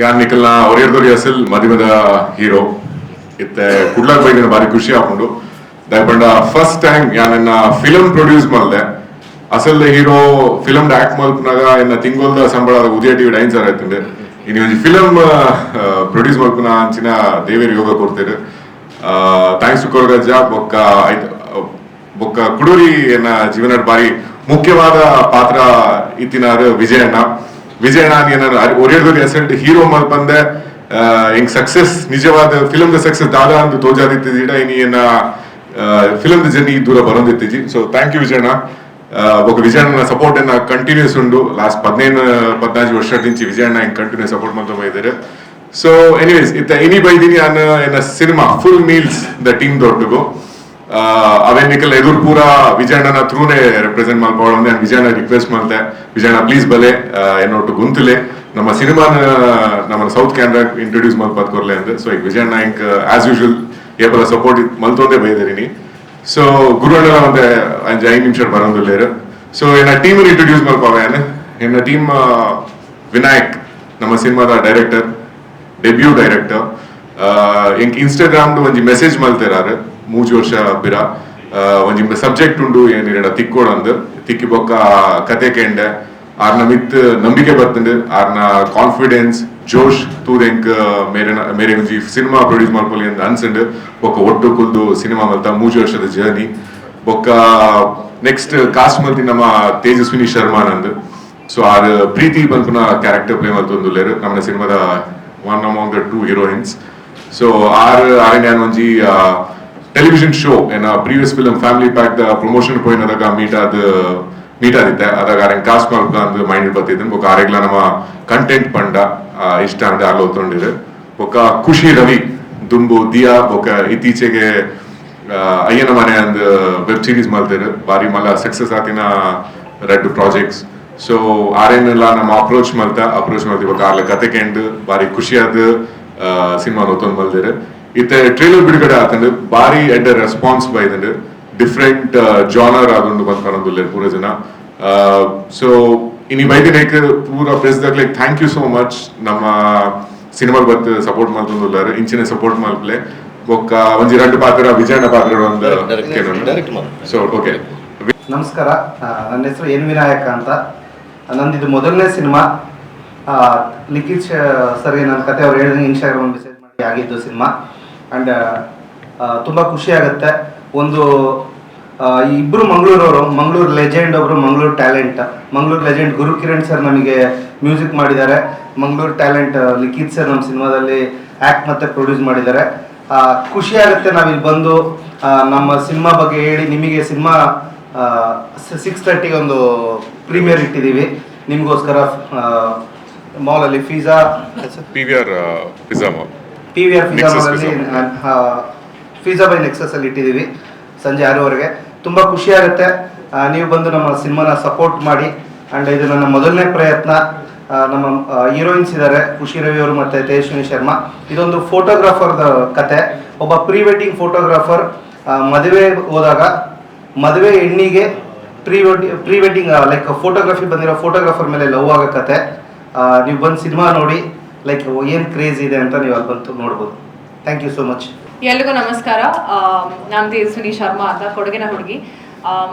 ಯಾನ್ ನಿಖಲ್ನ ಒರಿಯರ್ದೊರಿ ಅಸಲ್ ಮದುವೆದ ಹೀರೋ. ಇತ್ತೆ ಕುಡ್ಲಾಕ್ ಬೈದಿನ ಬಾರಿ ಖುಷಿ ಹಾಕೊಂಡು ದಯಪಂಡ ಫಸ್ಟ್ ಟೈಮ್ ಯಾನನ್ನ ಫಿಲಮ್ ಪ್ರೊಡ್ಯೂಸ್ ಮಾಡ್ದೆ. ಅಸಲ್ ಹೀರೋ ಫಿಲಮ್ ಆಕ್ಟ್ ಮಲ್ಪನಾಗ ಇನ್ನ ತಿಂಗೊಲ್ದ ಸಂಬಳ ಉದಯ ಟಿವಿ ಡೈನ್ ಸರ್ ಇನ್ನು ಒಂದು ಫಿಲಮ್ ಪ್ರೊಡ್ಯೂಸ್ ಮಲ್ಪನ ಅಂಚಿನ ದೇವೇರಿ ಯೋಗ ಆ ಥ್ಯಾಂಕ್ಸ್ ಟು ಕೊರಗಜ್ಜ ಬೊಕ್ಕ ಐತ್ ಬೊಕ್ಕ ಕುಡೂರಿ ಎನ್ನ ಜೀವನದ ಬಾರಿ ಮುಖ್ಯವಾದ ಪಾತ್ರ ಇತ್ತಿನಾರು ವಿಜಯಣ್ಣ. ವಿಜಯಣ್ಣ ಏನಾದ್ರು ಒರಿಯರ್ ರೀಸೆಂಟ್ ಹೀರೋ ಮಾಲ್ ಬಂದೆ ಹಿಂಗ್ ಸಕ್ಸಸ್ ನಿಜವಾದ ಫಿಲಮ್ ದ ಸಕ್ಸಸ್ ದಾದಾ ಅಂತ ತೋಜಾದಿತ್ತಿದ್ದೀಡ ಫಿಲಮ್ ದ ಜರ್ನಿ ದೂರ ಬರೋದಿತ್ತೀಜಿ ಸೊ ಥ್ಯಾಂಕ್ ಯು ವಿಜಯಣ್ಣ. ಒಬ್ಬ ವಿಜಯಣ್ಣ ಸಪೋರ್ಟ್ ಅನ್ನ ಕಂಟಿನ್ಯೂಸ್ ಉಂಡು. ಲಾಸ್ಟ್ ಪದಿನೈದು ಪದಿನಾಲ್ಕು ವರ್ಷ ನಿಂಚಿ ವಿಜಯಣ್ಣ ಹಿಂಗ್ ಕಂಟಿನ್ಯೂ ಸಪೋರ್ಟ್ ಮಾಡ್ತಾ ಹೋಗಿದ್ದಾರೆ ಸೊ ಎನಿವೇಸ್ ಇತ್ತ ಇನಿ ಬೈದಿನಿ ಅನ್ನ cinema full meals the team ದೊಡ್ಡಗು ಅವೆನ್ನಿಕಲ್ ಎದುರು ಪೂರ ವಿಜಯಣ್ಣನ ಥ್ರೂನೇ ರೆಪ್ರೆಸೆಂಟ್ ಮಾಡ್ಕೊಳ್ಳೋ ಅಂದ್ರೆ ವಿಜಯಣ್ಣ ರಿಕ್ವೆಸ್ಟ್ ಮಾಡ್ದೆ. ವಿಜಯಣ್ಣ ಪ್ಲೀಸ್ ಬಲೆ ಏನೊಟ್ಟು ಗುಂತಲೆ. ನಮ್ಮ ಸಿನಿಮಾನ ನಮ್ಮ ಸೌತ್ ಕ್ಯಾನ್ರಾ ಇಂಟ್ರೊಡ್ಯೂಸ್ ಮಾಡ್ಪಾತ್ ಕೊರ್ಲೆ ಅಂದ್ರೆ ಸೊ ಈಗ ವಿಜಯಣ್ಣ ಹಿಂಗ್ ಆಸ್ ಯೂಶುವಲ್ ಏಪಲ ಸಪೋರ್ಟ್ ಮಲ್ತೊಂದೇ ಬೈದಿrini ಸೊ ಗುರುವಣ್ಣ ಒಂದು ಅಂಜ್ ಐದು ನಿಮಿಷ ಬರೋದಿಲ್ಲ ಸೊ ಏನ ಟೀಮ್ ಇಂಟ್ರೊಡ್ಯೂಸ್ ಮಾಡ್ಕೋವೇನ ಎನ್ನ ಟೀಮ್ ವಿನಾಯಕ್, ನಮ್ಮ ಸಿನಿಮಾದ ಡೈರೆಕ್ಟರ್ ಡೆಬ್ಯೂ ಡೈರೆಕ್ಟರ್ ಎಂಕ್ ಇನ್ಸ್ಟಾಗ್ರಾಮ್ ಒಂಜಿ ಮೆಸೇಜ್ ಮಲ್ತಿರಾರು. ಮೂಜಿ ವರ್ಷ ಬಿರ ಒಂಜಿ ಸಬ್ಜೆಕ್ಟ್ ಉಂಡು ಏನಿರಡ ತಿಕ್ಕೋಡಂದು ತಿಕ್ಕಿ ಬೊಕ್ಕ ಕತೆ ಕೇಂಡೆ. ಆರ್ನ ಮಿತ್ ನಂಬಿಕೆ ಬರ್ತಂಡು ಆರ್ನ ಕಾನ್ಫಿಡೆನ್ಸ್ ಜೋಶ್, ತೂರೆಂಕ್ ಮೇರೆ ಮೇರೆ ಒಂಜಿ ಸಿನಿಮಾ ಪ್ರೊಡ್ಯೂಸ್ ಮಾಡ್ಕೊಳ್ಳಿ ಅಂತ ಅನ್ಸಂಡು. ಬೊಕ್ಕ ಒಟ್ಟು ಕುಲ್ದು ಸಿನಿಮಾ ಮಲ್ತ ಮೂಜಿ ವರ್ಷದ ಜರ್ನಿ ಬೊಕ್ಕ ನೆಕ್ಸ್ಟ್ ಕಾಸ್ಟ್ ಮಲ್ತಿ ನಮ್ಮ ತೇಜಸ್ವಿನಿ ಶರ್ಮಾ ನಂದು. ಸೊ ಆರ್ ಪ್ರೀತಿ ಬಂಪನ ಕ್ಯಾರೆಕ್ಟರ್ ಪ್ಲೇ ಮಲ್ತೊಂದು ಲೇರು ನಮ್ಮ ಸಿನಿಮಾದ one among the two heroines so R R ಒಂಜಿ ಟೆಲಿವಿಷನ್ ಶೋ ಏನ previous film family pack promotion ಪೋಯಿನದಾಗ meet ಆದ ಮೀಟ್ ಆದಿತ್ತೆ ಅದಾಗ ಆರೆಂಗ್ ಕಾಸ್ಟ್ ಮಾಡ್ಕ ಅಂದ್ ಮೈಂಡ್ ಬರ್ತಿದ್ದೆ ಬೊಕ್ಕ ಆರೆಗ್ಲ ನಮ್ಮ ಕಂಟೆಂಟ್ ಪಂಡ ಇಷ್ಟ ಅಂದ್ರೆ ಅಲ್ಲಿ ಓದ್ಕೊಂಡಿದೆ ಬೊಕ್ಕ ಖುಷಿ ರವಿ, ದುಂಬು, ದಿಯಾ, ಬೊಕ್ಕ ಇತ್ತೀಚೆಗೆ ಅಯ್ಯನ ಮನೆ ಅಂದ್ ವೆಬ್ ಸೀರೀಸ್ ಮಾಡ್ತಾರೆ. ಬಾರಿ ಮಲ್ಲ ಸಕ್ಸಸ್ ಆತಿನ ರೆಡ್ ಪ್ರಾಜೆಕ್ಟ್ಸ್ ಸೊ ಆರೇನೆಲ್ಲ ನಮ್ಮ ಅಪ್ರೋಚ್ ಮಾಡ್ತಾ ಅಪ್ರೋಚ್ ಮಾಡ್ತೀವಿ ಇವಾಗ ಆರ್ಲ ಕತೆ ಕೆಂಡ್ ಬಾರಿ ಖುಷಿಯಾದ ಸಿನಿಮಾ ನೋತೊಂದು ಮಲ್ದಿರು ಇತ್ತೆ ಟ್ರೇಲರ್ ಬಿಡುಗಡೆ ಆತಂಡು ಬಾರಿ ಎಡ್ಡ ರೆಸ್ಪಾನ್ಸ್ ಬೈದಂಡು ಡಿಫ್ರೆಂಟ್ ಜಾನರ್ ಆದುಂಡು ಬಂದ್ ಪೂರ ಜನ. ಸೊ ಇನಿ ಬೈದಿನೇಕ್ ಪೂರ like thank you so much ನಮ್ಮ ಸಿನಿಮಾಗ್ ಬತ್ತು ಸಪೋರ್ಟ್ ಮಾಡ್ತಂದುಲ್ಲಾರು ಇಂಚಿನ ಸಪೋರ್ಟ್ ಮಾಡ್ಲೆ. ಬೊಕ್ಕ ಒಂಜಿ ಎರಡು ಪಾತ್ರ ವಿಜಯಣ್ಣ ಪಾತ್ರ ಒಂದು. ಸೊ ಓಕೆ ನಮಸ್ಕಾರ. ನನ್ನ ಹೆಸರು ಎನ್ ವಿನಾಯಕ ಅಂತ. ನಂದಿದು ಮೊದಲನೇ ಸಿನಿಮಾ ಲಿಖಿತ್ ಸರ್ಗೆ ನನ್ನ ಕತೆ ಅವ್ರು ಹೇಳಿದ್ರೆ ಇನ್ಸ್ಟಾಗ್ರಾಮ್ ಮೆಸೇಜ್ ಮಾಡಿ ಆಗಿದ್ದು ಸಿನಿಮಾ ಆ್ಯಂಡ್ ತುಂಬ ಖುಷಿ ಆಗುತ್ತೆ. ಒಂದು ಇಬ್ಬರು ಮಂಗಳೂರವರು, ಮಂಗಳೂರು ಲೆಜೆಂಡ್ ಒಬ್ಬರು Mangaluru talent Mangaluru legend Guru Kiran sir ನಮಗೆ ಮ್ಯೂಸಿಕ್ ಮಾಡಿದ್ದಾರೆ. ಮಂಗಳೂರು ಟ್ಯಾಲೆಂಟ್ ಲಿಖಿತ್ ಸರ್ ನಮ್ಮ ಸಿನಿಮಾದಲ್ಲಿ ಆ್ಯಕ್ಟ್ ಮತ್ತೆ ಪ್ರೊಡ್ಯೂಸ್ ಮಾಡಿದ್ದಾರೆ. ಖುಷಿ ಆಗುತ್ತೆ ನಾವಿಲ್ಲಿ ಬಂದು ನಮ್ಮ ಸಿನಿಮಾ ಬಗ್ಗೆ ಹೇಳಿ ನಿಮಗೆ ಸಿನಿಮಾ ಸಿಕ್ಸ್ ತರ್ಟಿಗೆ ಒಂದು ಪ್ರೀಮಿಯರ್ ಇಟ್ಟಿದ್ದೀವಿ. ನಿಮಗೋಸ್ಕರ ಮಾಲಲ್ಲಿ Fiza P V R Fiza mall P V R ಫಿಜಾಬಲ್ಲಿ Nexus ಅಲ್ಲಿ ಇಟ್ಟಿದ್ದೀವಿ ಸಂಜೆ ಆರೂವರೆಗೆ. ತುಂಬ ಖುಷಿ ಆಗುತ್ತೆ. ನೀವು ಬಂದು ನಮ್ಮ ಸಿನಿಮಾನ ಸಪೋರ್ಟ್ ಮಾಡಿ. ಆ್ಯಂಡ್ ಇದು ನನ್ನ ಮೊದಲನೇ ಪ್ರಯತ್ನ. ನಮ್ಮ ಹೀರೋಯಿನ್ಸ್ ಇದ್ದಾರೆ. ಖುಷಿ ರವಿ ಅವರು ಮತ್ತು ತೇಜಸ್ವಿನಿ ಶರ್ಮಾ. ಇದೊಂದು ಫೋಟೋಗ್ರಾಫರ್ದ ಕತೆ. ಒಬ್ಬ ಪ್ರೀ ವೆಡ್ಡಿಂಗ್ ಫೋಟೋಗ್ರಾಫರ್ ಮದುವೆ ಹೋದಾಗ ಮದುವೆ ಹೆಣ್ಣಿಗೆ pre wed pre wedding like photography ಬಂದಿರೋ ಫೋಟೋಗ್ರಾಫರ್ ಮೇಲೆ ಲವ್ ಆಗೋ ಕತೆ. ನೀವು ಬಂದು ಸಿನಿಮಾ ನೋಡಿ. ಲೈಕ್ ಏನು ಕ್ರೇಜ್ ಇದೆ ಅಂತ ನೀವು ಅಲ್ಲಿ ಬಂತು ನೋಡ್ಬೋದು. ಥ್ಯಾಂಕ್ ಯು ಸೋ ಮಚ್ ಎಲ್ರಿಗೂ ನಮಸ್ಕಾರ. ನಾನು ತೇಜಸ್ವಿನಿ ಶರ್ಮಾ ಅಂತ ಕೊಡಗಿನ ಹುಡುಗಿ.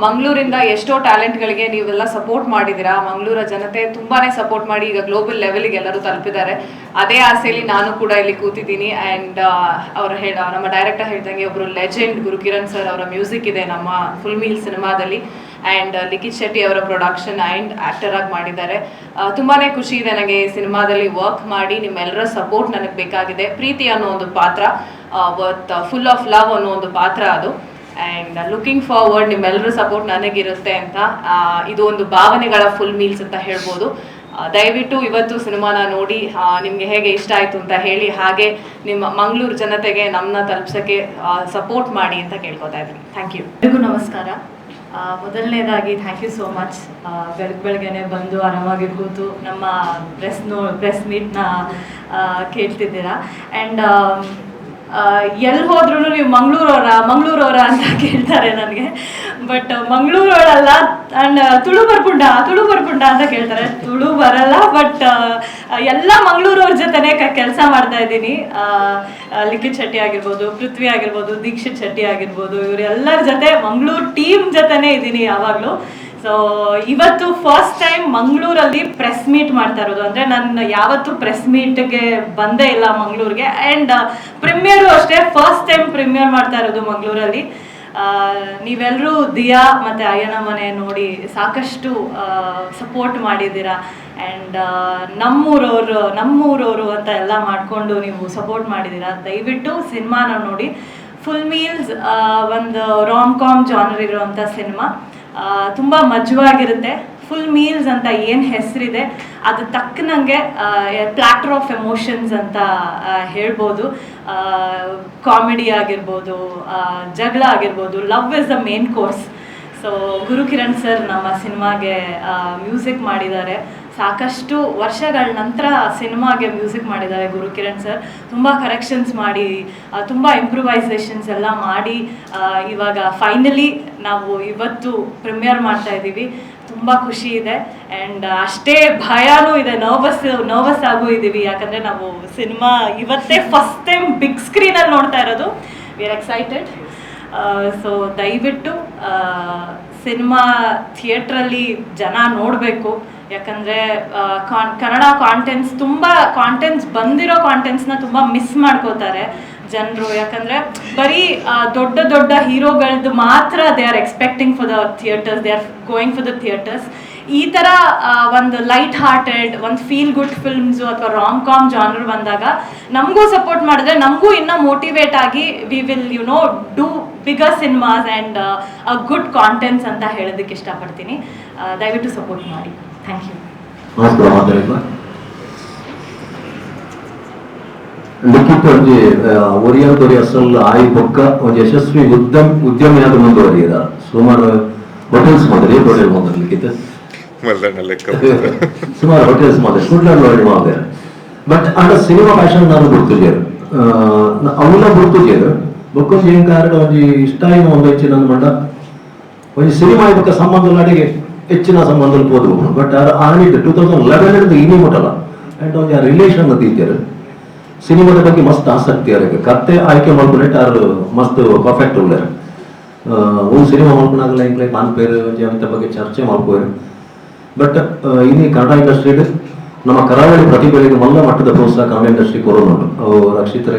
ಮಂಗಳೂರಿಂದ ಎಷ್ಟೋ ಟ್ಯಾಲೆಂಟ್ಗಳಿಗೆ ನೀವೆಲ್ಲ ಸಪೋರ್ಟ್ ಮಾಡಿದ್ದೀರಾ. ಮಂಗಳೂರ ಜನತೆ ತುಂಬಾನೇ ಸಪೋರ್ಟ್ ಮಾಡಿ ಈಗ ಗ್ಲೋಬಲ್ ಲೆವೆಲ್ಗೆ ಎಲ್ಲರೂ ತಲುಪಿದ್ದಾರೆ. ಅದೇ ಆಸೆಯಲ್ಲಿ ನಾನು ಕೂಡ ಇಲ್ಲಿ ಕೂತಿದ್ದೀನಿ. ಆ್ಯಂಡ್ ಅವರು ಹೇಳ ನಮ್ಮ ಡೈರೆಕ್ಟರ್ ಹೇಳ್ದಂಗೆ ಒಬ್ಬರು ಲೆಜೆಂಡ್ ಗುರು ಕಿರಣ್ ಸರ್ ಅವರ ಮ್ಯೂಸಿಕ್ ಇದೆ ನಮ್ಮ ಫುಲ್ ಮೀಲ್ ಸಿನಿಮಾದಲ್ಲಿ. ಆ್ಯಂಡ್ ಲಿಖಿತ್ ಶೆಟ್ಟಿ ಅವರ ಪ್ರೊಡಕ್ಷನ್ ಆ್ಯಂಡ್ ಆ್ಯಕ್ಟರ್ ಆಗಿ ಮಾಡಿದ್ದಾರೆ. ತುಂಬಾ ಖುಷಿ ಇದೆ ನನಗೆ ಈ ಸಿನಿಮಾದಲ್ಲಿ ವರ್ಕ್ ಮಾಡಿ ನಿಮ್ಮೆಲ್ಲರ ಸಪೋರ್ಟ್ ನನಗೆ ಬೇಕಾಗಿದೆ. ಪ್ರೀತಿ ಅನ್ನೋ ಒಂದು ಪಾತ್ರ ವತ್ ಫುಲ್ ಆಫ್ ಲವ್ ಅನ್ನೋ ಒಂದು ಪಾತ್ರ ಅದು. ಆ್ಯಂಡ್ ಲುಕಿಂಗ್ ಫಾರ್ವರ್ಡ್ ನಿಮ್ಮೆಲ್ಲರೂ ಸಪೋರ್ಟ್ ನನಗಿರುತ್ತೆ ಅಂತ ಇದು ಒಂದು ಭಾವನೆಗಳ ಫುಲ್ ಮೀಲ್ಸ್ ಅಂತ ಹೇಳ್ಬೋದು. ದಯವಿಟ್ಟು ಇವತ್ತು ಸಿನಿಮಾನ ನೋಡಿ ನಿಮಗೆ ಹೇಗೆ ಇಷ್ಟ ಆಯಿತು ಅಂತ ಹೇಳಿ, ಹಾಗೆ ನಿಮ್ಮ ಮಂಗಳೂರು ಜನತೆಗೆ ನಮ್ಮನ್ನ ತಲುಪ್ಸೋಕ್ಕೆ ಸಪೋರ್ಟ್ ಮಾಡಿ ಅಂತ ಕೇಳ್ಕೊತಾ ಇದ್ದೀನಿ. ಥ್ಯಾಂಕ್ ಯು ಎಲ್ರಿಗೂ ನಮಸ್ಕಾರ. ಮೊದಲನೇದಾಗಿ ಥ್ಯಾಂಕ್ ಯು ಸೋ ಮಚ್ ಬೆಳಗ್ಗೆ ಬೆಳಗ್ಗೆನೆ ಬಂದು ಆರಾಮಾಗಿ ಕೂತು ನಮ್ಮ ಪ್ರೆಸ್ ನೋ ಪ್ರೆಸ್ ಮೀಟ್ನ ಕೇಳ್ತಿದ್ದೀರಾ. ಆ್ಯಂಡ್ ಎಲ್ಲಿ ಹೋದ್ರೂ ನೀವು ಮಂಗಳೂರವರ ಮಂಗಳೂರವರ ಅಂತ ಕೇಳ್ತಾರೆ ನನಗೆ. ಬಟ್ ಮಂಗಳೂರೊಳಲ್ಲ ಆ್ಯಂಡ್ ತುಳು ಬರ್ಪುಂಡ ತುಳು ಬರ್ಪುಂಡ ಅಂತ ಕೇಳ್ತಾರೆ. ತುಳು ಬರಲ್ಲ ಬಟ್ ಎಲ್ಲ ಮಂಗಳೂರವ್ರ ಜೊತೆನೆ ಕೆಲಸ ಮಾಡ್ತಾ ಇದ್ದೀನಿ. ಲಿಖಿತ್ ಶೆಟ್ಟಿ ಆಗಿರ್ಬೋದು, ಪೃಥ್ವಿ ಆಗಿರ್ಬೋದು, ದೀಕ್ಷಿತ್ ಶೆಟ್ಟಿ ಆಗಿರ್ಬೋದು, ಇವರೆಲ್ಲರ ಜೊತೆ ಮಂಗಳೂರು ಟೀಮ್ ಜೊತೆನೇ ಇದ್ದೀನಿ ಯಾವಾಗಲೂ. ಸೊ ಇವತ್ತು ಫಸ್ಟ್ ಟೈಮ್ ಮಂಗಳೂರಲ್ಲಿ ಪ್ರೆಸ್ ಮೀಟ್ ಮಾಡ್ತಾ ಇರೋದು. ಅಂದ್ರೆ ನಾನು ಯಾವತ್ತೂ ಪ್ರೆಸ್ ಮೀಟ್ಗೆ ಬಂದೇ ಇಲ್ಲ ಮಂಗಳೂರಿಗೆ. ಆ್ಯಂಡ್ ಪ್ರಿಮಿಯರು ಅಷ್ಟೇ ಫಸ್ಟ್ ಟೈಮ್ ಪ್ರೀಮಿಯರ್ ಮಾಡ್ತಾ ಇರೋದು ಮಂಗಳೂರಲ್ಲಿ. ನೀವೆಲ್ಲರೂ ದಿಯಾ ಮತ್ತು ಅಯ್ಯನ ಮನೆ ನೋಡಿ ಸಾಕಷ್ಟು ಸಪೋರ್ಟ್ ಮಾಡಿದ್ದೀರಾ? ಆ್ಯಂಡ್ ನಮ್ಮೂರವರು ನಮ್ಮೂರವರು ಅಂತ ಎಲ್ಲ ಮಾಡಿಕೊಂಡು ನೀವು ಸಪೋರ್ಟ್ ಮಾಡಿದ್ದೀರಾ? ದಯವಿಟ್ಟು ಸಿನಿಮಾನ ನೋಡಿ. ಫುಲ್ ಮೀಲ್ಸ್ ಒಂದು ರಾಮ್ ಕಾಮ್ ಜಾನರ್ ಇರುವಂಥ ಸಿನಿಮಾ ತುಂಬ ಮಜವಾಗಿರುತ್ತೆ. ಫುಲ್ ಮೀಲ್ಸ್ ಅಂತ ಏನು ಹೆಸರಿದೆ, ಅದು ತಕ್ಕನಂಗೆ ಪ್ಲಾಟರ್ ಆಫ್ ಎಮೋಷನ್ಸ್ ಅಂತ ಹೇಳ್ಬೋದು. ಕಾಮಿಡಿ ಆಗಿರ್ಬೋದು ಜಗಳ ಆಗಿರ್ಬೋದು. Love is the main course so Guru Kiran sir ನಮ್ಮ ಸಿನಿಮಾಗೆ ಮ್ಯೂಸಿಕ್ ಮಾಡಿದ್ದಾರೆ. ಸಾಕಷ್ಟು ವರ್ಷಗಳ ನಂತರ ಸಿನಿಮಾಗೆ ಮ್ಯೂಸಿಕ್ ಮಾಡಿದ್ದಾರೆ ಗುರು ಕಿರಣ್ ಸರ್ ತುಂಬ ಕರೆಕ್ಷನ್ಸ್ ಮಾಡಿ ತುಂಬ ಇಂಪ್ರೂವೈಸೇಷನ್ಸ್ ಎಲ್ಲ ಮಾಡಿ ಇವಾಗ ಫೈನಲಿ ನಾವು ಇವತ್ತು ಪ್ರಿಮಿಯರ್ ಮಾಡ್ತಾ ಇದ್ದೀವಿ. ತುಂಬ ಖುಷಿ ಇದೆ. ಆ್ಯಂಡ್ ಅಷ್ಟೇ ಭಯನೂ ಇದೆ. ನರ್ವಸ್ ನರ್ವಸ್ ಆಗು ಇದ್ದೀವಿ. ಯಾಕಂದರೆ ನಾವು ಸಿನಿಮಾ ಇವತ್ತೇ ಫಸ್ಟ್ ಟೈಮ್ ಬಿಗ್ ಸ್ಕ್ರೀನಲ್ಲಿ ನೋಡ್ತಾ ಇರೋದು. ವಿ ಆರ್ ಎಕ್ಸೈಟೆಡ್ ಸೊ ದಯವಿಟ್ಟು ಸಿನಿಮಾ ಥಿಯೇಟ್ರಲ್ಲಿ ಜನ ನೋಡಬೇಕು. ಯಾಕಂದರೆ ಕನ್ನಡ ಕಾಂಟೆಂಟ್ಸ್ ತುಂಬ ಕಾಂಟೆಂಟ್ಸ್ ಬಂದಿರೋ ಕಾಂಟೆಂಟ್ಸ್ನ ತುಂಬ ಮಿಸ್ ಮಾಡ್ಕೋತಾರೆ. ಜನರು, ಯಾಕಂದ್ರೆ ಬರೀ ದೊಡ್ಡ ದೊಡ್ಡ ಹೀರೋಗಳದ್ದು ಮಾತ್ರ they are expecting for the theatres they are going for the theatres ಈ ಥರ ಒಂದು ಲೈಟ್ ಹಾರ್ಟೆಡ್ ಒಂದು ಫೀಲ್ ಗುಡ್ ಫಿಲ್ಮ್ಸು ಅಥವಾ ರಾಮ್ ಕಾಮ್ ಜಾನರ್ ಬಂದಾಗ ನಮಗೂ ಸಪೋರ್ಟ್ ಮಾಡಿದ್ರೆ ನಮಗೂ ಇನ್ನೂ ಮೋಟಿವೇಟ್ ಆಗಿ we will you know do bigger cinemas and good contents ಅಂತ ಹೇಳೋದಕ್ಕೆ ಇಷ್ಟಪಡ್ತೀನಿ. ದಯವಿಟ್ಟು ಸಪೋರ್ಟ್ ಮಾಡಿ. ಥ್ಯಾಂಕ್ ಯು ನಮಸ್ಕಾರ ಮಾತಾಡಿದ್ನ ಲಿಖಿತ್ ಒಂಜಿ ಒರಿಯಾದೊರಿ ಅಸಲ್ ಆಯಿ ಬೊಕ್ಕ ಒಂಜಿ ಯಶಸ್ವಿ ಉದ್ಯಮ ಉದ್ಯಮಿಯಾದ ಮುಂದುವರಿಯದ. ಸುಮಾರು ಹೋಟೆಲ್ಸ್ ಮಾದರಿ ಹೋಟೆಲ್ ಮಾದರಿ ಲಿಖಿತ್. ಸುಮಾರು ಹೋಟೆಲ್ಸ್ ಮಾದರಿ ಕುಡ್ಲಲ್ಲಿ ನೋಡಿ ಮಾದರಿ. ಬಟ್ ಆಡ ಸಿನಿಮಾ ಪ್ಯಾಷನ್ ನಾನು ಗುರ್ತುಜೇರು. ಅವನ್ನ ಗುರ್ತುಜೇರು. ಬೊಕ್ಕೊಂಜಿ ಏನ್ ಕಾರಣ? ಒಂಜಿ ಇಷ್ಟ ಆಯ್ನ ಒಂದು ಹೆಚ್ಚಿನ ಮಂಡ. ಒಂಜಿ ಸಿನಿಮಾ ಇದಕ್ಕೆ ಸಂಬಂಧ ಅಡಿಗೆ ಹೆಚ್ಚಿನ ಸಂಬಂಧ ಪೋದು ಬಟ್ ಆನಿಡ್ ಟೂ ತೌಸಂಡ್ ಲೆವೆನ್ ಹಿಡಿದು ಇನಿ ಮುಟ್ಟಲ್ಲ ಅಂಡ್ ಒಂಜಿ ಆ ರಿಲೇಷನ್ ಇದ್ದಾರೆ ಸಿನಿಮಾದ ಬಗ್ಗೆ ಮಸ್ತ್ ಆಸಕ್ತಿ ಅವರಿಗೆ. ಕತೆ ಆಯ್ಕೆ ಮಾಡ್ಕೊಂಡ್ರೆ ಅವ್ರ ಮಸ್ತ್ ಪರ್ಫೆಕ್ಟ್ ಉಳ್ಳರು ಒಂದು ಸಿನಿಮಾ ಮಾಡ್ಕೊಂಡಾಗಲ್ಲ ಇಂಗ್ಲೇ ಪಾನ್ ಪೇರು ಒಂಜಿ ಅಂತ ಬಗ್ಗೆ ಚರ್ಚೆ ಮಾಡ್ಕೋರು ಬಟ್ ಇಲ್ಲಿ ಕನ್ನಡ ಇಂಡಸ್ಟ್ರಿಯಲ್ಲಿ ನಮ್ಮ ಕರಾವಳಿ ಪ್ರತಿಭೆಗಳಿಗೆ ಮಲ್ಲ ಮಟ್ಟದ ಪ್ರೋತ್ಸಾಹ ಕನ್ನಡ ಇಂಡಸ್ಟ್ರಿ ಕೊರೋನುಂಟು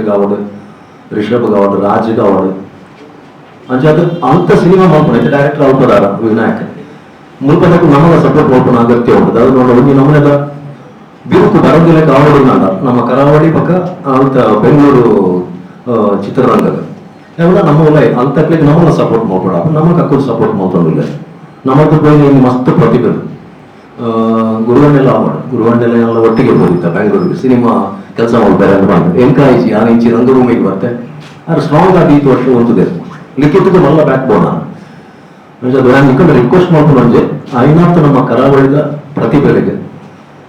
ಗಾವಡ್ ರಿಷಬ್ ಗಾವಡ್ ರಾಜ್ ಗಾವಡ್. ಅದು ಅಂತ ಸಿನಿಮಾ ಮಾಡ್ಕೊಂಡು ಡೈರೆಕ್ಟರ್ ಅಲ್ಪದಾರ ವಿನಾಯಕ್. ಮುಲ್ಪದಕ್ಕೂ ನಮಗೆ ಸಪೋರ್ಟ್ ಮಾಡ್ಕೊಂಡು ಅಗತ್ಯ ಉಂಟು. ಅದು ನೋಡಿ ಒಂದು ನಮ್ಮನೆದ ಬಿರುಕು ಬರೋದಿಲ್ಲ ಕಾವಡಿ ನಾಡ. ನಮ್ಮ ಕರಾವಳಿ ಪಕ್ಕ ಅಂತ ಬೆಂಗಳೂರು ಚಿತ್ರರಂಗದ. ಎಲ್ಲ ನಮ್ಮ ಉಲೈ ಅಂತಕ್ಲಿಗೆ ನಮ್ಮನ್ನ ಸಪೋರ್ಟ್ ಮಾಡ್ಕೊಡ ನಮ್ಮ ಕಕ್ಕೂರು ಸಪೋರ್ಟ್ ಮಾಡ್ಕೊಂಡಿಲ್ಲ ನಮ್ಮದು ಬೈಲಿ ಮಸ್ತ್ ಪ್ರತಿಭೆ ಗುರುವಣ್ಣೆಲ್ಲ ಮಾಡ ಗುರುವಣ್ಣೆಲ್ಲ ಎಲ್ಲ ಒಟ್ಟಿಗೆ ಹೋಗಿತ್ತ ಬೆಂಗಳೂರಿಗೆ. ಸಿನಿಮಾ ಕೆಲಸ ಮಾಡ್ತಾರೆ ಅಂತ ಬಂದು ಎನ್ಕರೇಜ್ ಆ ಇಂಚಿ ರಂಗ ರೂಮಿಗೆ ಬರ್ತೆ. ಆದ್ರೆ ಸ್ಟ್ರಾಂಗ್ ಆಗಿ ಈ ವರ್ಷ ಹೊಂದಿದೆ ಲಿಖಿತಕ್ಕೆ ಮಲ್ಲ ಬ್ಯಾಕ್ ಬೋನ ನಾನು ನಿಕ್ಕೊಂಡು ರಿಕ್ವೆಸ್ಟ್ ಮಾಡ್ಕೊಂಡು ಅಂಜೆ ಐನಾತ್ ನಮ್ಮ ಕರಾವಳಿದ ಪ್ರತಿಭೆಗಳಿಗೆ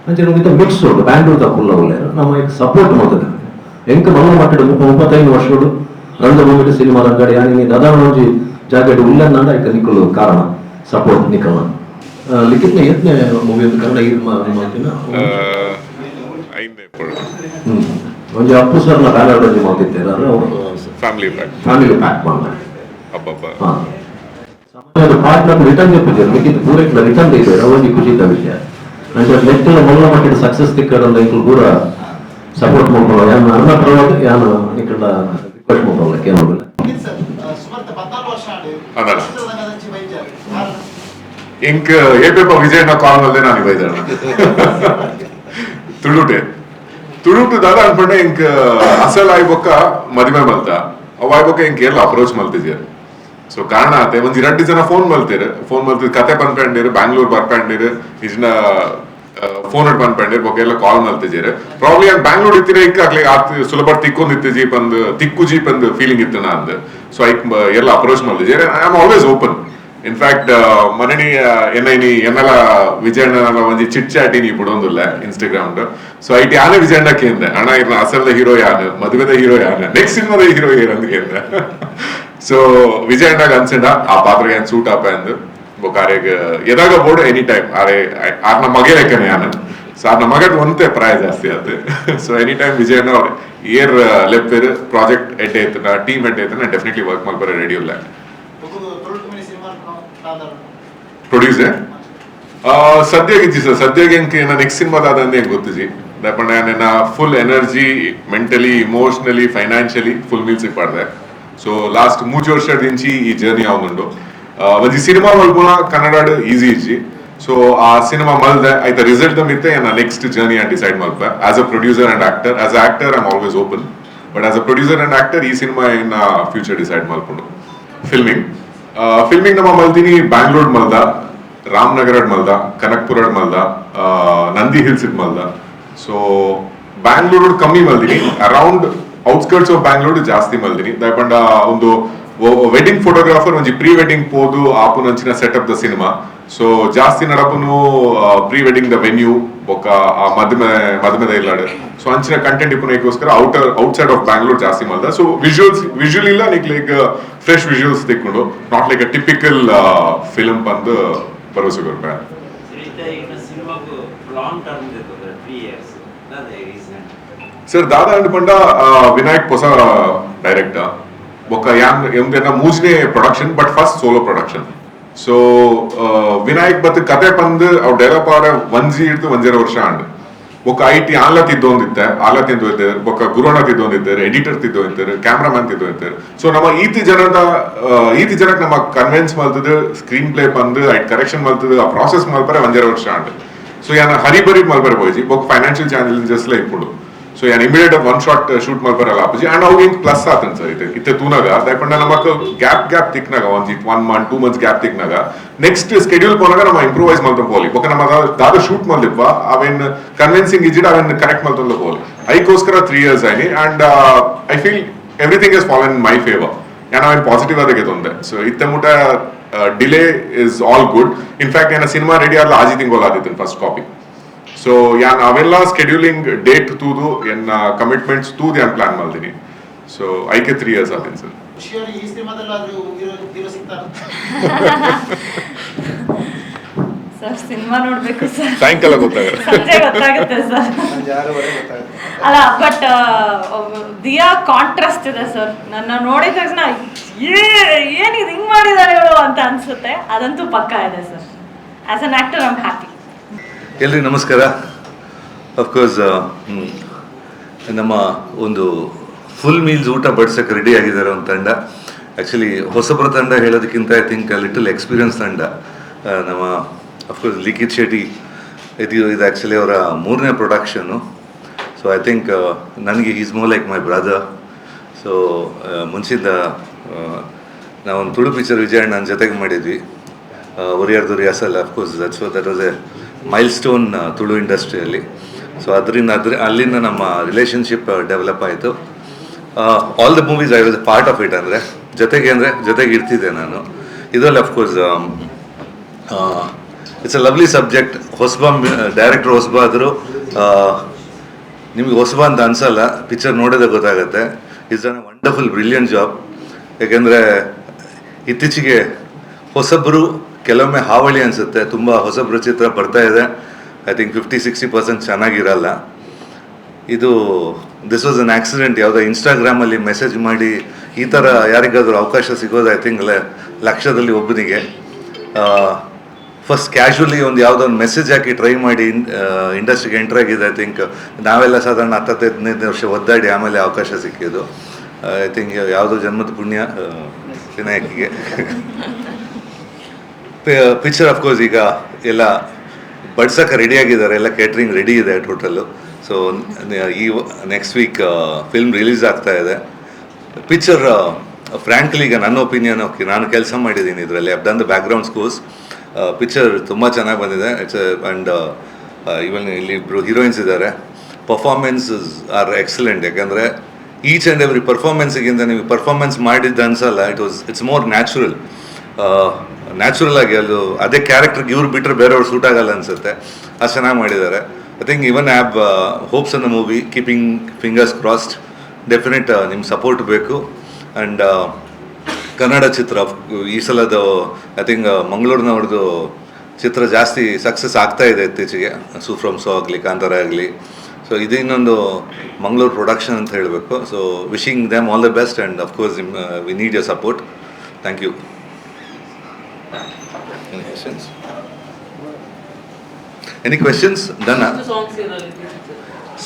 ಅಂಚೆ ಮಿಡ್ಸ್ರೋಡು ಬ್ಯಾಂಡೂರ್ ತಪ್ಪುಲ್ಲ ಒಳ್ಳೆಯರು ನಮ್ಮ ಈಗ ಸಪೋರ್ಟ್ ಮಾಡ್ತದೆ ಎಂಕ ಮಗನ ಮಾತಾಡು ಮುಪ್ಪ ಮುಪ್ಪತ್ತೈದು ವರ್ಷಗಳು. ರಂದ ಬಂದ್ಬಿಟ್ಟು ಸಿನಿಮಾ ಅಂಗಡಿ ರಂಗಾಡಿ ಯಾನಿ ದಾದಾವಣ ಒಂಜಿ ಜಾಗಡಿ ಉಲ್ಲನ್ನ ಐಕ ನಿಕ್ಕಲು ಕಾರಣ ಸಪೋರ್ಟ್ ನಿಕ್ಕಲ ಲಿಖಿತ್ನ ಯತ್ನೆ ಮೂವಿ ಒಂದು ಕನ್ನಡ ಇದು ಮಾತಿನ? ಒಂಜಿ ಅಪ್ಪು ಸರ್ನ ಬ್ಯಾಲರ್ ಒಂಜಿ ಮಾತಿದ್ದೆ ಪ್ಯಾಕ್ ಫ್ಯಾಮಿಲಿ ಪ್ಯಾಕ್ ಮಾಡ್ತಾರೆ ಹಾಂ. ಪಾರ್ಟ್ನರ್ ರಿಟರ್ನ್ ಚೆಪ್ಪಿದ್ದಾರೆ ಮಿಕ್ಕಿದ್ದು ಪೂರೈಕೆ ರಿಟರ್ನ್ ಇದ್ದಾರೆ. ಒಂದು ಖುಷಿದ ವಿಷಯ. ಲೆಕ್ಕದ ಮೊದಲ ಮಟ್ಟಿನ ಸಕ್ಸಸ್ ತಿಕ್ಕಡ ರೈತರು ಕೂಡ ಸಪೋರ್ಟ್ ಮಾಡ್ಕೊಳ್ಳೋ ಯಾನ ಅನ್ನ ಪ್ರವರ್ತ ಯಾನ ಇಕ್ಕಡ ರಿಕ್ವೆಸ್ಟ್ ಮಾಡ್ಕೊಳ್ಳಕ್ಕೆ ಏನಾಗಲ್ಲ ಇಂಕ ಏಪೇಪ ವಿಜಯನ ಕಾಲನಲ್ಲೇ ನಾನು ಇವಾಗ ತುಳುಟೆ ತುಳುಟು ದಾದ ಅನ್ಪಂಡೆ ಇಂಕ ಅಸಲ್ ಆಯ್ಬೊಕ್ಕ ಮದುವೆ ಮಲ್ತ ಅವ್ ಆಯ್ಬೊಕ್ಕ ಇಂಕ ಎಲ್ಲ ಅಪ್ರೋಚ್ ಮಲ್ತಿದ್ಯಾರ ಸೊ ಕಾರಣ ಆತೆ ಒಂದ್ ಎರಡು ಜನ ಫೋನ್ ಮಲ್ತೀರ ಫೋನ್ ಮಲ್ತಿದ್ ಕತೆ ಪನ್ಪಂಡಿರು ಬ್ಯಾಂಗ್ಳೂರ್ ಬರ್ಪಂಡಿರು ಇಜ್ನ ಫೋನ್ ಇಟ್ ಪನ್ಪಂಡಿರು ಬಗ್ಗೆ ಎಲ್ಲ ಕಾಲ್ ಮಲ್ತಿದ್ದೀರ ಪ್ರಾಬ್ಲಿ ಅಲ್ಲಿ ಬ್ಯಾಂಗ್ಳೂರ್ ಇತ್ತಿರ ಇಕ್ಕ ಆಗ್ಲಿ ಆತ್ ಸುಲಭ ತಿಕ್ಕೊಂಡ್ ಇತ್ತು ಜೀಪ್ ಅಂದ್, ತಿಕ್ಕು ಜೀಪ್ ಅಂದ್ ಫೀಲಿಂಗ್ ಇತ್ತು ನಾ ಅಂದ್ ಸೊ ಐಕ್ ಎಲ್ಲ approach ಮಲ್ತಿದ್ದೀರ I am always open in in fact ಮನನಿ ಎನ್ನೈನಿ ಎನ್ನೆಲ್ಲ ವಿಜಯಣ್ಣ ಒಂಜಿ ಚಿಟ್ ಚಾಟಿ ನೀ ಬಿಡೊಂದಿಲ್ಲ ಇನ್ಸ್ಟಾಗ್ರಾಮ್ ಸೊ ಐಟಿ ಆನೆ ವಿಜಯಣ್ಣ ಕೇಂದ್ರ. ಅಣ್ಣ ಇರ್ನ ಅಸಲ್ದ ಹೀರೋ ಯಾನ, ಮದುವೆದ ಹೀರೋ ಯಾನ ನೆಕ್ಸ್ಟ್ ಸಿನಿಮಾದ ಹೀರೋ ಏನಂದ್ ಕೇಂದ್ರ. ಸೊ ವಿಜಯ್ ಅಣ್ಣಾಗ ಅನ್ಸಿಂಡ ಆ ಪಾತ್ರ ಏನ್ ಸೂಟ್ ಆಪ ಎಂದು ಬೊಕಾರೆಗ್ ಎದಾಗ ಬೋರ್ಡ್ ಎನಿ ಟೈಮ್ ಅರೆ ಆರ್ನ ಮಗೆ ಲೆಕ್ಕನೆ ಯಾನ ಸೊ ಆರ್ನ ಮಗದ್ ಒಂದೇ ಪ್ರಾಯ ಜಾಸ್ತಿ ಆತು ಸೊ ಎನಿ ಟೈಮ್ ವಿಜಯ್ ಅಣ್ಣ ಅವ್ರು ಏರ್ ಲೆಪ್ಪೇರ್ ಪ್ರಾಜೆಕ್ಟ್ ಎಡ್ಡೆ ಐತನ ಟೀಮ್ ಎಡ್ಡೆ ಐತನ ಡೆಫಿನೆಟ್ಲಿ ವರ್ಕ್ ಮಾಡ್ಬಾರ ರೆಡಿ ಇಲ್ಲ ಪ್ರೊಡ್ಯೂಸರ್ ಸದ್ಯಗೆ ಇಜ್ಜಿ ಸರ್ ಸದ್ಯಕ್ಕೆ ಹೆಂಗೆ ಏನ ನೆಕ್ಸ್ಟ್ ಸಿನಿಮಾದ ಅಂದೆ ಹೆಂಗ್ ಗೊತ್ತಿಜಿ ದಪ್ಪಣ್ಣ ನನ್ನ full energy mentally emotionally financially full meals ಇಪ್ಪಾಡ್ದೆ so last ಮೂಜಿ ವರ್ಷದಿಂಚಿ ಈ ಜರ್ನಿ ಅವನುಂಡು ಒಂಜಿ ಸಿನಿಮಾ ಮಲ್ಪುನ ಕನ್ನಡ ಈಸಿ ಇಜ್ಜಿ. ಸೊ ಆ ಸಿನಿಮಾ ಮಲ್ದೆ ಐತ ರಿಸಲ್ಟ್ ಮಿತ್ತೆ ಏನ next journey and decide Malpe as a producer and actor as a actor I'm always open but as a producer and actor ಈ ಸಿನಿಮಾ ಇನ್ನ ಫ್ಯೂಚರ್ ಡಿಸೈಡ್ ಮಲ್ಪುಂಡು ಫಿಲ್ಮಿಂಗ್ ಫಿಲ್ಮಿಂಗ್ ನಮ್ಮ ಮಲ್ತೀನಿ ಬ್ಯಾಂಗ್ಳೂರ್ ಮಲ್ದ ರಾಮನಗರ ಮಲ್ದ ಕನಕ್ಪುರ ಮಲ್ದ ನಂದಿ ಹಿಲ್ಸ್ ಮಲ್ದ. ಸೊ ಬ್ಯಾಂಗ್ಳೂರ್ ಕಮ್ಮಿ ಮಲ್ದಿನಿ ಅರೌಂಡ್ ಔಟ್ಸ್ಕರ್ಟ್ಸ್ ಆಫ್ ಬ್ಯಾಂಗ್ಳೂರ್ ಜಾಸ್ತಿ ಮಲ್ದಿನಿ. ದಯಪಂಡ ಒಂದು ವೆಡ್ಡಿಂಗ್ ಫೋಟೋಗ್ರಾಫರ್ ಒಂಜಿ ಪ್ರೀ ವೆಡ್ಡಿಂಗ್ ಪೋದು ಆಪುನಂಚಿನ ಸೆಟಪ್ ದ ಸಿನಿಮಾ. ಸೊ ಜಾಸ್ತಿ ನಡಪುನು ಪ್ರೀ ವೆಡ್ಡಿಂಗ್ ದ ವೆನ್ಯೂ ಬೊಕ್ಕ ಆ ಮದುವೆ ಮದುವೆದ ಇಲ್ಲಾಡು ಸೊ ಅಂಚಿನ ಕಂಟೆಂಟ್ ಇಪ್ಪನಕ್ಕೋಸ್ಕರ outer outside of Bangalore ಜಾಸ್ತಿ ಮಲ್ದ. ಸೊ ವಿಜುವಲ್ಸ್ ವಿಜುವಲ್ ಇಲ್ಲ ನಿಕ್ like fresh visuals ತಿಕ್ಕೊಂಡು. Not like a typical film ಬಂದು ಭರವಸೆ ಕೊಡ್ಬೇಡ. ಸರ್, ದಾದಾ ಅಂದ್ಕೊಂಡ ವಿನಾಯಕ್ ಹೊಸ ಡೈರೆಕ್ಟರ್ ಬೊಕ್ಕ ಯಾಂಗ್ ಎಂದೇನ ಮೂಜನೇ production but first solo production so Vinayak ಬತ್ ಕತೆ ಬಂದು ಅವ್ ಡೆವಲಪ್ ಆರ ಒಂಜಿ ಹಿಡ್ದು ಒಂಜರ ವರ್ಷ ಅಂಡ್ ಬೊಕ್ಕ ಐ ಟಿ ಆನ್ಲ ತಿದ್ದೊಂದಿತ್ತೆ ಆಲ ತಿದ್ದೋಯ್ತಾರೆ ಬೊಕ್ಕ ಗುರುಣ ತಿದ್ದೊಂದಿದ್ದಾರೆ ಎಡಿಟರ್ ತಿದ್ದೋಯ್ತಾರೆ ಕ್ಯಾಮ್ರಾಮನ್ ತಿದ್ದೋಯ್ತಾರೆ ಸೊ ನಮ್ಮ ಈತಿ ಜನದ ಈತಿ ಜನಕ್ಕೆ ನಮ್ಮ ಕನ್ವಿನ್ಸ್ ಮಾಡ್ತದೆ ಸ್ಕ್ರೀನ್ ಪ್ಲೇ ಬಂದು ಐಟ್ ಕರೆಕ್ಷನ್ ಮಾಡ್ತದೆ, ಆ ಪ್ರಾಸೆಸ್ ಮಲ್ಪರೆ ಒಂಜರ ವರ್ಷ ಅಂಡ್ ಸೊ ಯಾನ ಹರಿಬರಿ ಮಲ್ಪರೆ ಪೋಯ್ಜಿ ಬೊಕ್ಕ ಫೈನಾನ್ಷಿಯಲ್ ಚಾಲೆಂಜಸ್ ಲೈಕ್ ಇಪ್ಪುಡು. ಸೊ ಯಾನ್ ಇಮಿಡಿಯೇಟ್ ಒನ್ ಶಾಟ್ ಶೂಟ್ ಮಾಡ್ಬಾರಲ್ಲ ಅಪ್ಪಜಿ ಅಂಡ್ ಅವ್ ಪ್ಲಸ್ ಆತನ್ ಸರ್ ಇದೆ ಇತ್ತೆ ತೂನಾಗ ದಯಪಂಡ ನಮಕ್ ಗ್ಯಾಪ್ ಗ್ಯಾಪ್ ತಿಕ್ನಾಗ ಒಂದ್ one month two months gap ತಿಕ್ನಾಗ next schedule ಪೋನಾಗ ನಮ್ಮ ಇಂಪ್ರೂವೈಸ್ ಮಾಡ್ತಾ ಪೋಲಿ ಬೊಕ್ಕ ನಮ್ಮ ದಾದ ಶೂಟ್ ಮಾಡ್ಲಿಪ್ಪ ಅವೇನ್ ಕನ್ವಿನ್ಸಿಂಗ್ ಇಜಿಡ್ ಅವೇನ್ ಕರೆಕ್ಟ್ ಮಾಡ್ತಾ ಪೋಲಿ ಐಕೋಸ್ಕರ three years ಆಯ್ನಿ and I feel everything is fallen my favour ಯಾನ ಅವೇನ್ ಪಾಸಿಟಿವ್ ಆದಾಗೆ ತೊಂದೆ ಸೊ ಇತ್ತೆ ಮುಟ delay is all good in fact ಏನ ಸಿನಿಮಾ ರೆಡಿ ಆದ್ಲ ಆಜಿ ತಿಂಗೋಲ್ ಆದಿತ್ತು ಫಸ್ಟ್ ಕಾಪಿ ಸೊ ಯಾ ನಾವೆಲ್ಲ ಸ್ಕೆಡ್ಯೂಲಿಂಗ್ ಡೇಟ್ ತೂದು ಎನ್ನ ಕಮಿಟ್ಮೆಂಟ್ಸ್ ತೂದು ಯಾನ್ ಪ್ಲಾನ್ ಮಾಡ್ತೀನಿ ಸೊ ಐಕೆ ತ್ರೀ ಇಯರ್ಸ್ ಆತೀನಿ ಸರ್. ಸರ್ ಸಿನಿಮಾ ನೋಡ್ಬೇಕು ಸರ್. ಸಾಯಂಕಾಲ ಗೊತ್ತಾಗುತ್ತೆ. ಸಂಜೆ ಗೊತ್ತಾಗುತ್ತೆ ಸರ್. ಅಲ್ಲ ಬಟ್ ದಿಯಾ ಕಾಂಟ್ರಾಸ್ಟ್ ಇದೆ ಸರ್. ನನ್ನ ನೋಡಿದ ತಕ್ಷಣ ಏ ಏನಿದು ಹಿಂಗ್ ಮಾಡಿದಾರೆ ಅಂತ ಅನ್ಸುತ್ತೆ. ಅದಂತೂ ಪಕ್ಕ ಇದೆ sir. As an actor I'm happy ಎಲ್ರಿಗೂ ನಮಸ್ಕಾರ. ಅಫ್ಕೋರ್ಸ್ ನಮ್ಮ ಒಂದು ಫುಲ್ ಮೀಲ್ಸ್ ಊಟ ಬಡ್ಸಕ್ಕೆ ರೆಡಿ ಆಗಿದ್ದಾರೆ ಒಂದು ತಂಡ. ಆ್ಯಕ್ಚುಲಿ ಹೊಸಬರ ತಂಡ ಹೇಳೋದಕ್ಕಿಂತ ಐ ಥಿಂಕ್ ಲಿಟಲ್ ಎಕ್ಸ್ಪೀರಿಯನ್ಸ್ ತಂಡ. ಆ, ನಮ್ಮ ಅಫ್ಕೋರ್ಸ್ ಲಿಖಿತ್ ಶೆಟ್ಟಿ ಇದು ಇದು ಆ್ಯಕ್ಚುಲಿ ಅವರ ಮೂರನೇ ಪ್ರೊಡಕ್ಷನು ಸೊ ಐ ಥಿಂಕ್ ನನಗೆ is more like my brother so ಮುಂಚಿಂದ ನಾವೊಂದು ತುಳು ಪಿಕ್ಚರ್ ವಿಜಯ್ ನನ್ನ ಜೊತೆಗೆ ಮಾಡಿದ್ವಿ. ಒರಿಯಾರ್ದು ರಿಯಾಸಲ್ of course that's that was a milestone Tulu ಇಂಡಸ್ಟ್ರಿಯಲ್ಲಿ ಸೊ ಅದರಿಂದ ಅದ್ರ, ಅಲ್ಲಿಂದ ನಮ್ಮ ರಿಲೇಷನ್ಶಿಪ್ ಡೆವಲಪ್ ಆಯಿತು. All the movies I was part of it ಅಂದರೆ, ಜೊತೆಗೆ ಅಂದರೆ, ಜೊತೆಗೆ ಇರ್ತಿದ್ದೆ ನಾನು. ಇದರಲ್ಲಿ of course it's a lovely subject ಹೊಸಬ director ಹೊಸಬ ಆದರೂ ನಿಮಗೆ ಹೊಸಬ ಅಂತ ಅನ್ಸಲ್ಲ ಪಿಕ್ಚರ್ ನೋಡೋದೇ ಗೊತ್ತಾಗುತ್ತೆ. It's an wonderful brilliant job ಯಾಕೆಂದರೆ, ಇತ್ತೀಚೆಗೆ ಹೊಸಬ್ರು ಕೆಲವೊಮ್ಮೆ ಹಾವಳಿ ಅನಿಸುತ್ತೆ, ತುಂಬ ಹೊಸ ಚಿತ್ರ ಬರ್ತಾ ಇದೆ. I think fifty sixty percent ಚೆನ್ನಾಗಿರಲ್ಲ. ಇದು ದಿಸ್ ವಾಸ್ ಅನ್ ಆಕ್ಸಿಡೆಂಟ್ ಯಾವುದೋ ಇನ್ಸ್ಟಾಗ್ರಾಮಲ್ಲಿ ಮೆಸೇಜ್ ಮಾಡಿ, ಈ ಥರ ಯಾರಿಗಾದರೂ ಅವಕಾಶ ಸಿಗೋದು ಐ ಥಿಂಕ್ ಲಕ್ಷದಲ್ಲಿ ಒಬ್ಬನಿಗೆ. ಫಸ್ಟ್ ಕ್ಯಾಶುವಲಿ ಒಂದು ಯಾವುದೋ ಒಂದು ಮೆಸೇಜ್ ಹಾಕಿ ಟ್ರೈ ಮಾಡಿ ಇಂಡಸ್ಟ್ರಿಗೆ ಎಂಟ್ರ್ ಆಗಿದೆ ಐ ಥಿಂಕ್ ನಾವೆಲ್ಲ ಸಾಧಾರಣ ಹತ್ತತ್ತು ಹದಿನೈದು ವರ್ಷ ಒದ್ದಾಡಿ, ಆಮೇಲೆ ಅವಕಾಶ ಸಿಕ್ಕಿದ್ದು. ಐ ಥಿಂಕ್ ಯಾವುದೋ ಜನ್ಮದ ಪುಣ್ಯ ವಿನಾಯಕಿಗೆ. ಪಿಕ್ಚರ್ ಅಫ್ಕೋರ್ಸ್ ಈಗ ಎಲ್ಲ ಬಡ್ಸಕ್ಕೆ ರೆಡಿ ಆಗಿದ್ದಾರೆ, ಎಲ್ಲ ಕೇಟ್ರಿಂಗ್ ರೆಡಿ ಇದೆ ಟೋಟಲ್ಲು ಸೊ ಈ ನೆಕ್ಸ್ಟ್ ವೀಕ್ ಫಿಲ್ಮ್ ರಿಲೀಸ್ ಆಗ್ತಾ ಇದೆ. ಪಿಕ್ಚರ್ ಫ್ರ್ಯಾಂಕ್ಲಿ ಈಗ ನನ್ನ ಒಪಿನಿಯನ್ ಓಕೆ ನಾನು ಕೆಲಸ ಮಾಡಿದ್ದೀನಿ ಇದರಲ್ಲಿ. Have done the background scores picture ತುಂಬ ಚೆನ್ನಾಗಿ ಬಂದಿದೆ. ಇಟ್ಸ್ ಆ್ಯಂಡ್ ಇವನ್ ಇಲ್ಲಿ ಇಬ್ಬರು ಹೀರೋಯಿನ್ಸ್ ಇದ್ದಾರೆ. ಪರ್ಫಾರ್ಮೆನ್ಸಸ್ ಆರ್ ಎಕ್ಸಲೆಂಟ್ ಯಾಕಂದರೆ ಈಚ್ ಆ್ಯಂಡ್ ಎವ್ರಿ ಪರ್ಫಾರ್ಮೆನ್ಸಿಗಿಂತ ನೀವು ಪರ್ಫಾರ್ಮೆನ್ಸ್ ಮಾಡಿದ್ದು ಅನ್ಸಲ್ಲ it was it's more natural natural ಆಗಿ ಅದು, ಅದೇ ಕ್ಯಾರೆಕ್ಟರ್ಗೆ ಇವ್ರು ಬಿಟ್ಟರೆ ಬೇರೆಯವ್ರು ಸೂಟ್ ಆಗಲ್ಲ ಅನ್ಸುತ್ತೆ. ಅದು ಚೆನ್ನಾಗಿ ಮಾಡಿದ್ದಾರೆ. I think even have hopes on the movie keeping fingers crossed definite ನಿಮ್ಮ ಸಪೋರ್ಟ್ ಬೇಕು. ಆ್ಯಂಡ್ ಕನ್ನಡ ಚಿತ್ರ, ಈ ಸಲದ ಐ ಥಿಂಕ್ ಮಂಗಳೂರಿನವ್ರದ್ದು ಚಿತ್ರ ಜಾಸ್ತಿ ಸಕ್ಸಸ್ ಆಗ್ತಾ ಇದೆ ಇತ್ತೀಚೆಗೆ. ಸೂಫ್ರಮ್ ಸೋ ಆಗಲಿ, ಕಾಂತಾರ ಆಗಲಿ. ಸೊ ಇದು ಇನ್ನೊಂದು ಮಂಗಳೂರು ಪ್ರೊಡಕ್ಷನ್ ಅಂತ ಹೇಳಬೇಕು. So wishing the team all the best and of course we need your support thank you any questions done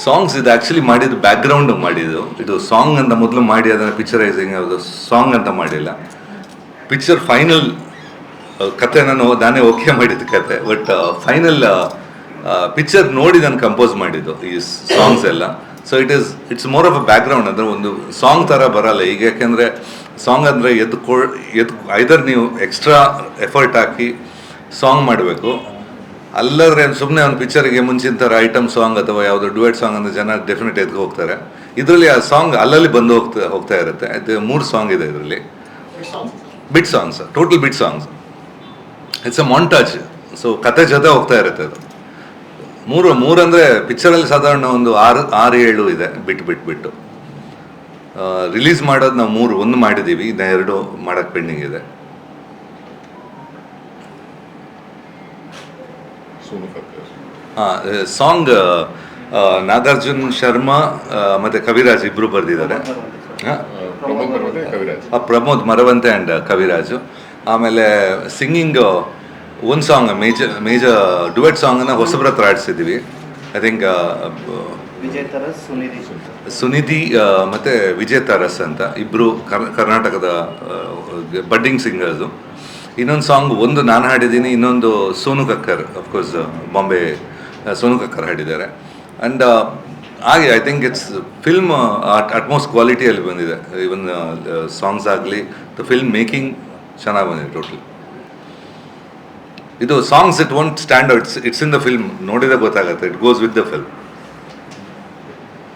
songs ಇದು ಆ್ಯಕ್ಚುಲಿ ಮಾಡಿದ್ದು ಬ್ಯಾಕ್ಗ್ರೌಂಡ್ ಮಾಡಿದ್ದು. ಇದು ಸಾಂಗ್ ಅಂತ ಮೊದಲು ಮಾಡಿ ಅದನ್ನು ಪಿಕ್ಚರೈಸಿಂಗ್ ಅದು ಸಾಂಗ್ ಅಂತ ಮಾಡಿಲ್ಲ. ಪಿಕ್ಚರ್ ಫೈನಲ್ ಕತೆ ನಾನು ನಾನೇ ಓಕೆ ಮಾಡಿದ ಕತೆ ಬಟ್ ಫೈನಲ್ ಪಿಕ್ಚರ್ ನೋಡಿ ನಾನು ಕಂಪೋಸ್ ಮಾಡಿದ್ದು ಈ ಸಾಂಗ್ಸ್ ಎಲ್ಲ. So it is it's more of a background ಅಂದರೆ ಒಂದು ಸಾಂಗ್ ಥರ ಬರಲ್ಲ. ಈಗ ಯಾಕೆಂದರೆ ಸಾಂಗ್ ಅಂದರೆ ಎದ್ದು ಕೊ ಎದ್ದು ಐದರ್ ನೀವು ಎಕ್ಸ್ಟ್ರಾ ಎಫರ್ಟ್ ಹಾಕಿ ಸಾಂಗ್ ಮಾಡಬೇಕು. ಅಲ್ಲದ್ರೆ ಸುಮ್ಮನೆ ಒಂದು ಪಿಕ್ಚರ್ಗೆ ಮುಂಚಿನ ಥರ ಐಟಮ್ ಸಾಂಗ್ ಅಥವಾ ಯಾವುದೋ ಡುವೆಟ್ ಸಾಂಗ್ ಅಂದರೆ ಜನ ಡೆಫಿನೆಟ್ ಎದ್ದು ಹೋಗ್ತಾರೆ. ಇದರಲ್ಲಿ ಆ ಸಾಂಗ್ ಅಲ್ಲಲ್ಲಿ ಬಂದು ಹೋಗ್ತಾ ಹೋಗ್ತಾ ಇರುತ್ತೆ. ಇದು ಮೂರು ಸಾಂಗ್ ಇದೆ ಇದರಲ್ಲಿ. Bit songs total bit songs it's a montage so ಕತೆ ಜೊತೆ ಹೋಗ್ತಾ ಇರುತ್ತೆ ಅದು. ಮೂರು ಮೂರಂದರೆ ಪಿಕ್ಚರಲ್ಲಿ ಸಾಧಾರಣ ಒಂದು ಆರು ಆರು ಏಳು ಇದೆ ಬಿಟ್ಟು ಬಿಟ್ಟು ಬಿಟ್ಟು. ರಿಲೀಸ್ ಮಾಡೋದು ನಾವು ಮೂರು ಒಂದು ಮಾಡಿದ್ದೀವಿ ಇನ್ನು ಎರಡು ಮಾಡೋಕ್ಕೆ ಪೆಂಡಿಂಗ್ ಇದೆ. ಹಾಂ ಸಾಂಗ್ ನಾಗಾರ್ಜುನ್ ಶರ್ಮಾ ಮತ್ತೆ ಕವಿರಾಜ್ ಇಬ್ಬರು ಬರೆದಿದ್ದಾರೆ. ಪ್ರಮೋದ್ ಮರವಂತೆ ಆ್ಯಂಡ್ ಕವಿರಾಜು. ಆಮೇಲೆ ಸಿಂಗಿಂಗ್ ಒಂದು ಸಾಂಗ್ ಮೇಜರ್ ಮೇಜರ್ ಡುವೆಟ್ ಸಾಂಗನ್ನು ಹೊಸಬ್ರ ಹತ್ರ ಆಡಿಸಿದ್ದೀವಿ ಐ ಥಿಂಕ್ ವಿಜಯ್ ತರಸ್ ಸುನಿಧಿ ಸುನಿಧಿ ಆ, ಮತ್ತೆ ವಿಜಯ್ ತಾರಸ್ ಅಂತ ಇಬ್ಬರು ಕರ್ನಾಟಕದ ಬಡ್ಡಿಂಗ್ ಸಿಂಗರ್ಸು ಇನ್ನೊಂದು ಸಾಂಗ್ ಒಂದು ನಾನು ಹಾಡಿದ್ದೀನಿ ಇನ್ನೊಂದು ಸೋನು ಕಕ್ಕರ್ ಅಫ್ಕೋರ್ಸ್ ಬಾಂಬೆ ಸೋನು ಕಕ್ಕರ್ ಹಾಡಿದ್ದಾರೆ. ಆ್ಯಂಡ್ ಹಾಗೆ I think it's film utmost ಕ್ವಾಲಿಟಿಯಲ್ಲಿ ಬಂದಿದೆ. ಇವನ್ ಸಾಂಗ್ಸ್ ಆಗಲಿ ದ ಫಿಲ್ಮ್ ಮೇಕಿಂಗ್ ಚೆನ್ನಾಗಿ ಬಂದಿದೆ ಟೋಟಲ್ ಇದು songs it on standards it's in the film ನೋಡಿದ್ರೆ ಗೊತ್ತಾಗುತ್ತೆ. It goes with the film